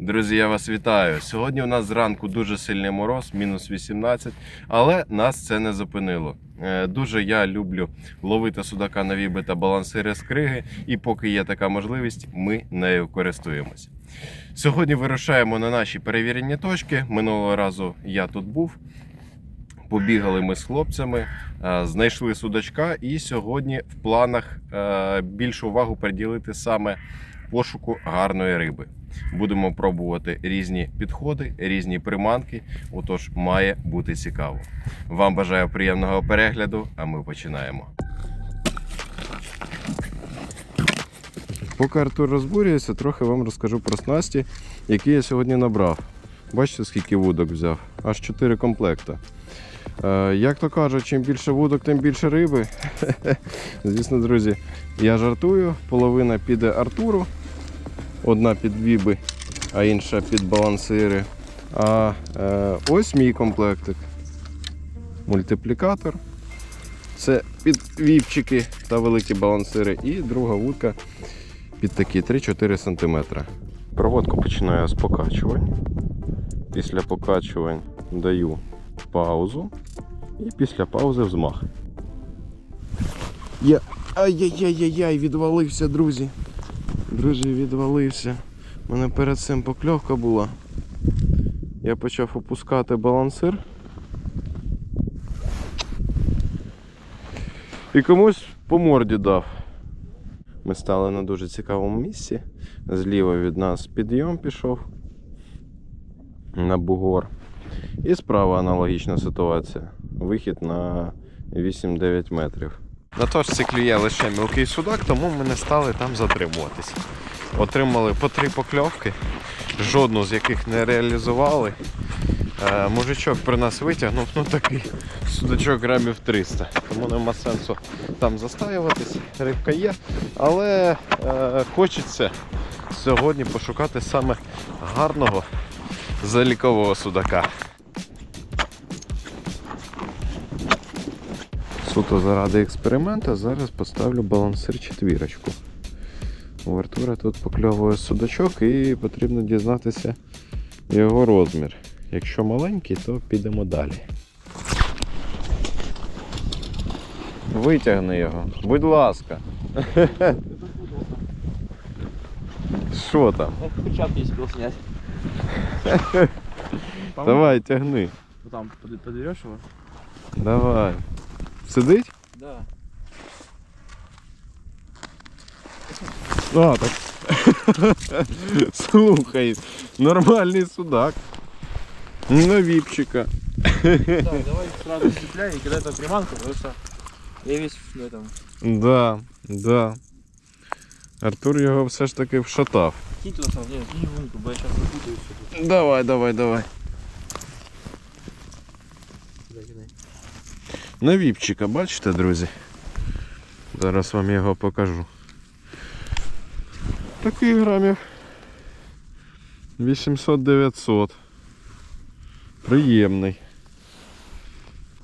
Друзі, я вас вітаю. Сьогодні у нас зранку дуже сильний мороз, мінус 18, але нас це не зупинило. Е, Дуже я люблю ловити судака на віби та балансири з криги, і поки є така можливість, ми нею користуємося. Сьогодні вирушаємо на наші перевірені точки. Минулого разу я тут був. Побігали ми з хлопцями, е, знайшли судачка, і сьогодні в планах е, більшу увагу приділити саме пошуку гарної риби. Будемо пробувати різні підходи, різні приманки. Отож, має бути цікаво. Вам бажаю приємного перегляду, а ми починаємо. Поки Артур розбурюється, трохи вам розкажу про снасті, які я сьогодні набрав. Бачите, скільки вудок взяв? Аж 4 комплекти. Е, як то кажуть, чим більше вудок, тим більше риби. Звісно, друзі, я жартую. Половина піде Артуру, одна під віби, а інша під балансири. А е, ось мій комплектик. Мультиплікатор. Це під віпчики та великі балансири. І друга вудка під такі 3-4 см. Проводку починаю з покачувань. Після покачувань даю паузу. І після паузи взмах. Я. Ай-яй-яй-яй, відвалився, друзі. Друзі, відвалився. У мене перед цим покльовка була. Я почав опускати балансир. І комусь по морді дав. Ми стали на дуже цікавому місці. Зліва від нас підйом пішов на бугор. І справа аналогічна ситуація. Вихід на 8-9 метрів. На точці клює лише мілкий судак, тому ми не стали там затримуватись. Отримали по три покльовки, жодну з яких не реалізували. Е, мужичок при нас витягнув, ну такий судачок грамів 300. Тому нема сенсу там застаюватись. Рибка є. Але е, хочеться сьогодні пошукати саме гарного залікового судака. Суто заради експерименту зараз поставлю балансир четвірочку. У Артура тут покльовує судачок і потрібно дізнатися його розмір. Якщо маленький, то підемо далі. Витягни його, будь ласка. Що там? Крючок не успел снять. Давай, тягни. Ну там под- подберешь его? Давай. Сидить? Да. А, так. Слухай, нормальний судак. На віпчика. Так, давай сразу цепляй и кидай эту приманку, потому что я весь в этом. Да, да. Артур його все ж таки вшатав. Кинь туда сразу, нет, кинь вунку, бо я сейчас запутаюсь. Давай, давай, давай. Кидай, кидай. На віпчика, бачите, друзі? Зараз вам його покажу. Такий грамів 800-900. Приємний.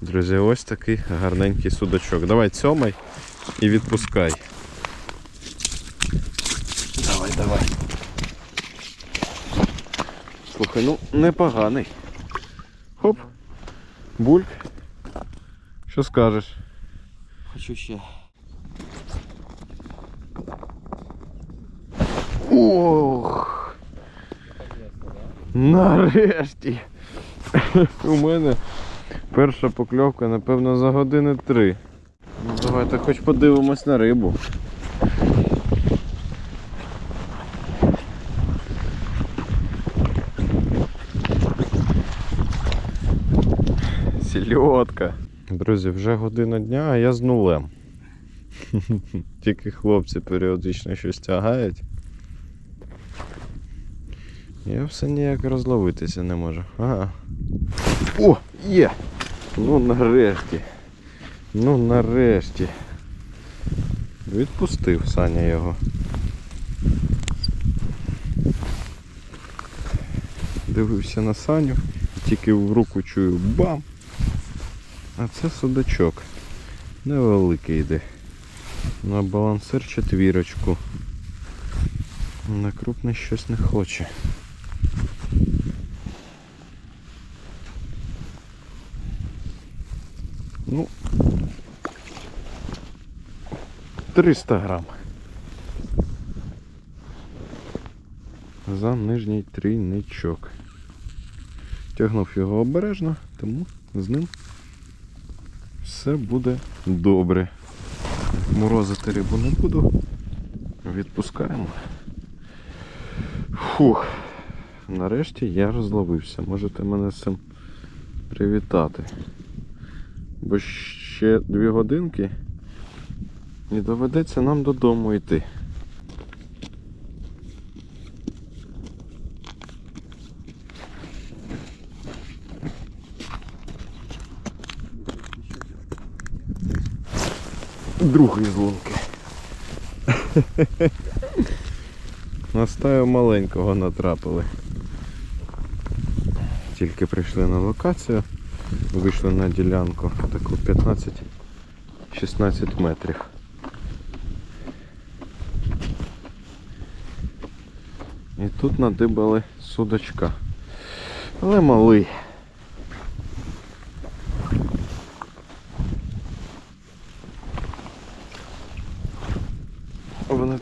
Друзі, ось такий гарненький судачок. Давай цьомай і відпускай. Давай, давай. Слухай, ну непоганий. Хоп. Бульк. Що скажеш? Хочу еще. Ох! Нарешті! У мене перша покльовка, напевно, за години три. Ну, давайте хоч подивимось на рибу. Сільотка. Друзі, вже година дня, а я з нулем. Тільки хлопці періодично щось тягають. Я все ніяк розловитися не можу. Ага. О, є! Ну нарешті. Ну нарешті. Відпустив Саня його. Дивився на Саню, тільки в руку чую бам! А це судачок. Невеликий йде. На балансир четвірочку. На крупне щось не хоче. Ну 300 грам. За нижній трійничок. Тягнув його обережно, тому з ним все буде добре. Морозити рибу не буду. Відпускаємо. Фух. Нарешті я розловився. Можете мене з цим привітати. Бо ще дві годинки і доведеться нам додому йти. Другий з лунки. На стаю маленького натрапили. Тільки прийшли на локацію, вийшли на ділянку таку 15-16 метрів. І тут надибали судачка. Але малий.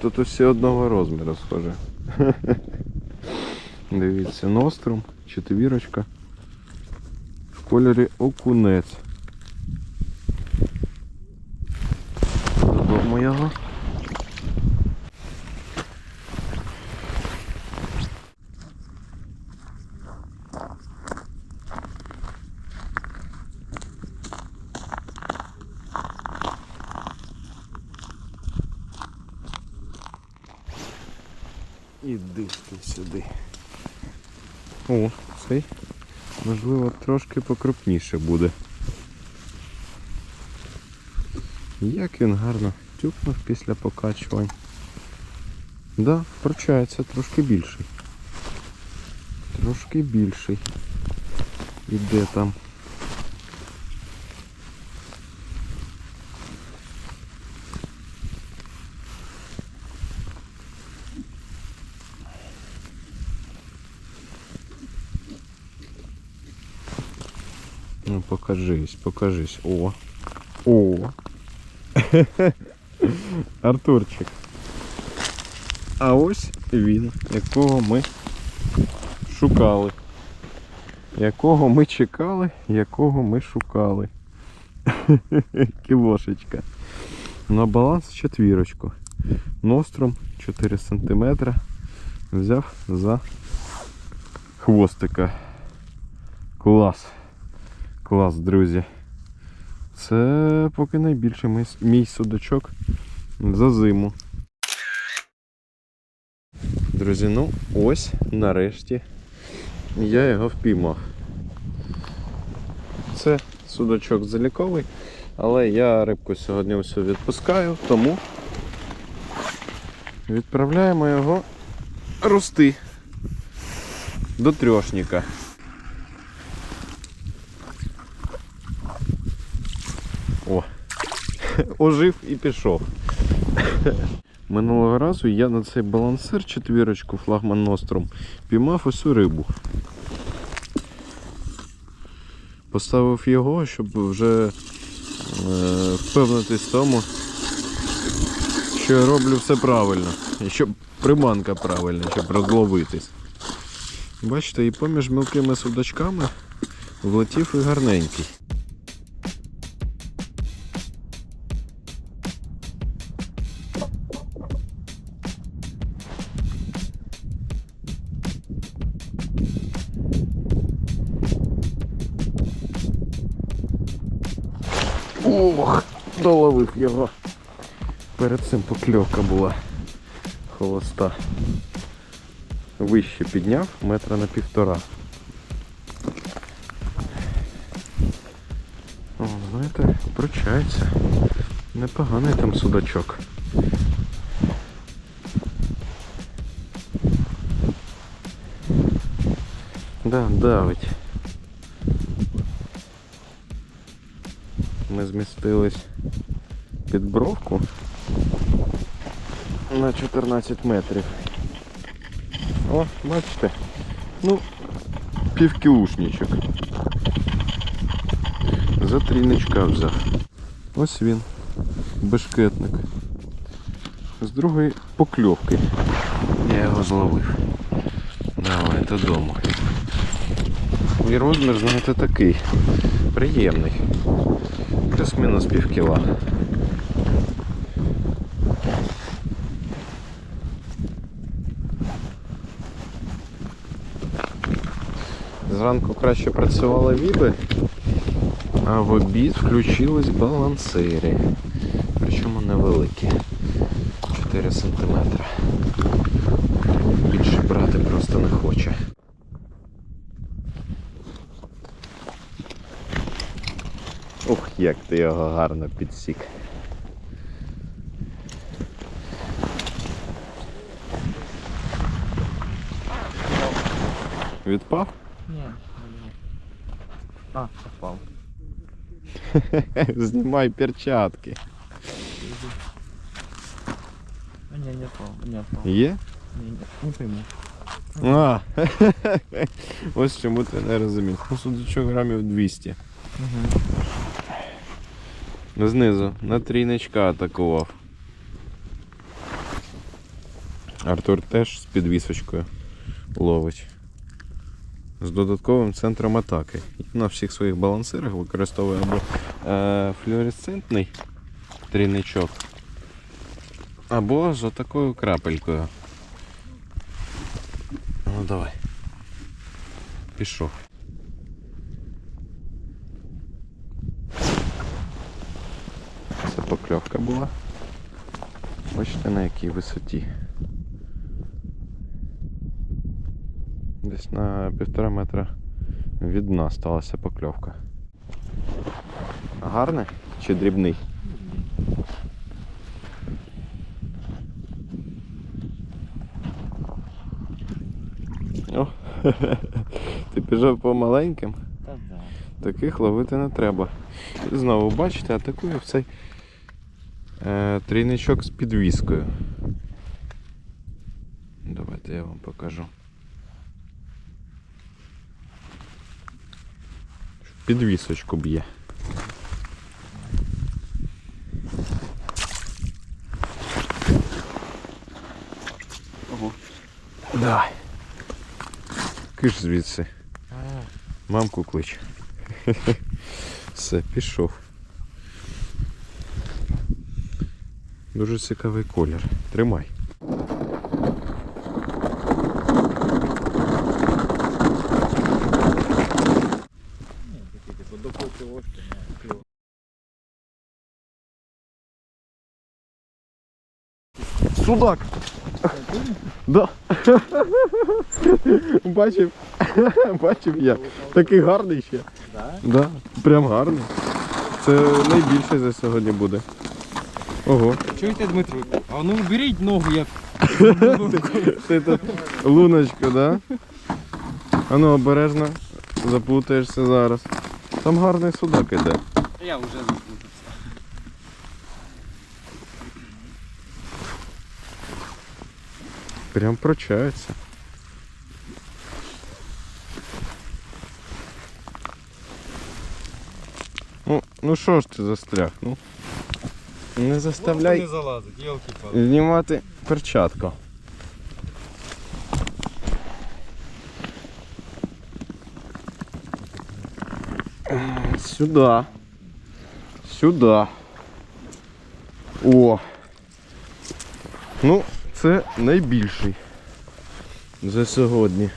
Тут усі одного розміру, схоже. Дивіться, нострум, четвірочка. В кольорі окунець. Додому його. Іди ти сюди. О, цей, можливо, трошки покрупніше буде. Як він гарно тюкнув після покачувань. Да, прочається трошки більший. Трошки більший. Іде там. Ну покажись, покажись. О. О. Артурчик. А ось він, якого ми шукали. Якого ми чекали, якого ми шукали. Кілошечка. На баланс четвірочку. Ностром 4 см. Взяв за хвостика. Клас. Клас, друзі. Це поки найбільший мій, мій судачок за зиму. Друзі, ну ось нарешті я його впіймав. Це судачок заліковий, але я рибку сьогодні всю відпускаю, тому відправляємо його рости до трьошника. О, ожив і пішов. Минулого разу я на цей балансир четвірочку флагман Ностром піймав усю рибу. Поставив його, щоб вже е, впевнитись в тому, що я роблю все правильно. І щоб приманка правильна, щоб розловитись. Бачите, і поміж мілкими судачками влетів і гарненький. Його. Перед цим покльовка була холоста. Вище підняв метра на півтора. О, знаєте, пручається. Непоганий там судачок. Да, давить. Ми змістились під бровку на 14 метрів. О, бачите? Ну, півкілушничок. За трійничка взяв. Ось він. Бешкетник. З другої покльовки. Я його зловив. Давай додому. І розмір, знаєте, такий. Приємний. Плюс-мінус пів кіла. Зранку краще працювали віби, а в обід включились балансири. Причому невеликі. 4 см. Більше брати просто не хоче. Ух, як ти його гарно підсік. Відпав? А, попал. Знімай перчатки. А, не, не попал, не попал. Є? Не, не, не пойму. А, ось чому ти не розумів. Ну, судочок грамів 200. Угу. Знизу на трійничка атакував. Артур теж з підвісочкою ловить. З додатковим центром атаки. На всіх своїх балансирах використовує або е, флюоресцентний трійничок, або з отакою крапелькою. Ну давай. Пішов. Це покльовка була. Бачите на якій висоті. Десь на півтора метра від дна сталася покльовка. Гарний чи дрібний? О, ти пішов по маленьким? Да. Таких ловити не треба. І знову бачите, атакує в цей е, трійничок з підвіскою. Давайте я вам покажу. Підвісочку б'є. Ого. Давай. Киш звідси. А, Мамку клич. Все, пішов. Дуже цікавий колір. Тримай. не, такие, типа, до полкилошки, не, клево. Судак! Да. Бачив. Бачив я. Такий гарний ще. Да? Да, прям гарний. Це найбільше за сьогодні буде. Ого. Чуєте, Дмитро? А ну беріть ногу, я Ти тут луночку, да? А ну обережно, заплутаєшся зараз. Там гарний судак іде. Я вже Прям прочається. Ну, ну що ж ти застряг? Ну, не заставляй Не залазить, знімати перчатку. М, Сюди. Сюди. О. Ну, це найбільший за сьогодні.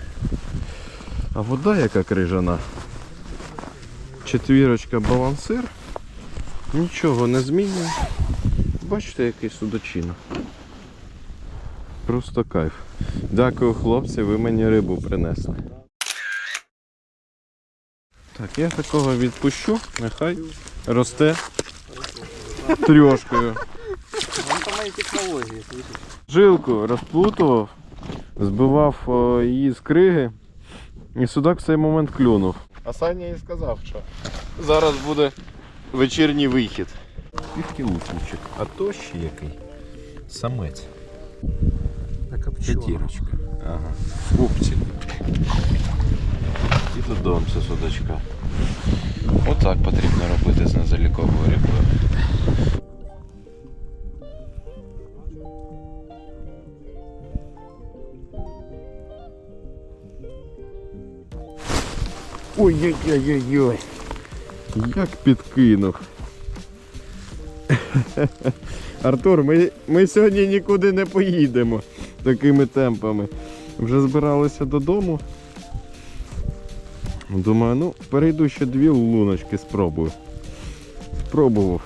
А вода яка крижана. Четвірочка балансир. Нічого не змінює. Бачите, який судочина. Просто кайф. Дякую, хлопці, ви мені рибу принесли. Так, я такого відпущу, нехай росте трьошкою. Он по моей? Жилку розплутував, збивав її з криги, і судак в цей момент клюнув. А Саня і сказав, що зараз буде вечірній вихід. Півкілушничок, а то ще який? Самець. Так, а П'ятірочка. Ага. Купці. І додому це судачка. Отак потрібно робити з незаліковою рибою. Ой-ой-ой-ой-ой. Як підкинув. Артур, ми, ми сьогодні нікуди не поїдемо такими темпами. Вже збиралися додому. Думаю, ну, перейду ще дві луночки спробую. Спробував.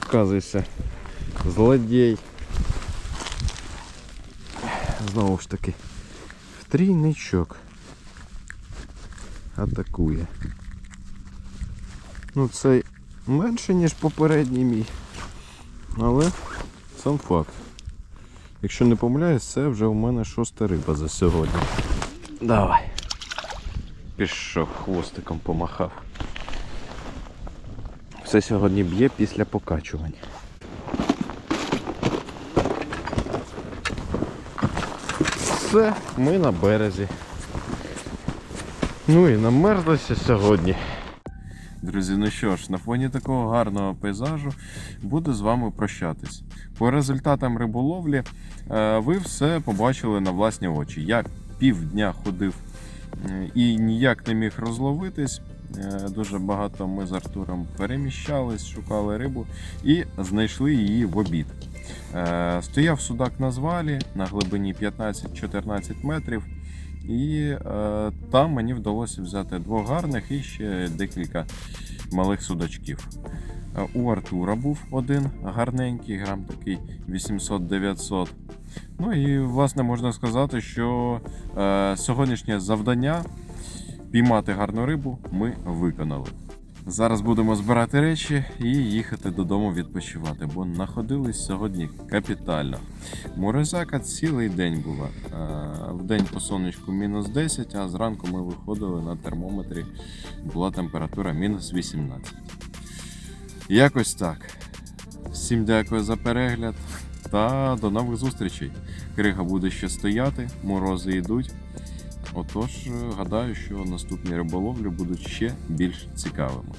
Показуйся. Злодій. Знову ж таки. Втрійничок. Атакує. Ну цей менше, ніж попередній мій. Але сам факт. Якщо не помиляюсь, це вже у мене шоста риба за сьогодні. Давай. Пішов, хвостиком помахав. Все сьогодні б'є після покачувань. Все, ми на березі. Ну і намерзлося сьогодні. Друзі, ну що ж, на фоні такого гарного пейзажу буду з вами прощатись. По результатам риболовлі е, ви все побачили на власні очі. Я півдня ходив е, і ніяк не міг розловитись. Е, Дуже багато ми з Артуром переміщались, шукали рибу і знайшли її в обід. Е, Стояв судак на звалі на глибині 15-14 метрів. І е, там мені вдалося взяти двох гарних і ще декілька малих судачків. У Артура був один гарненький, грам такий 800-900. Ну і власне можна сказати, що сьогоднішнє завдання піймати гарну рибу ми виконали. Зараз будемо збирати речі і їхати додому відпочивати, бо находились сьогодні капітально. Морозяка цілий день була. Е, В день по сонечку мінус 10, а зранку ми виходили на термометрі, була температура мінус 18. Якось так. Всім дякую за перегляд та до нових зустрічей. Крига буде ще стояти, морози йдуть. Отож, е, гадаю, що наступні риболовлі будуть ще більш цікавими.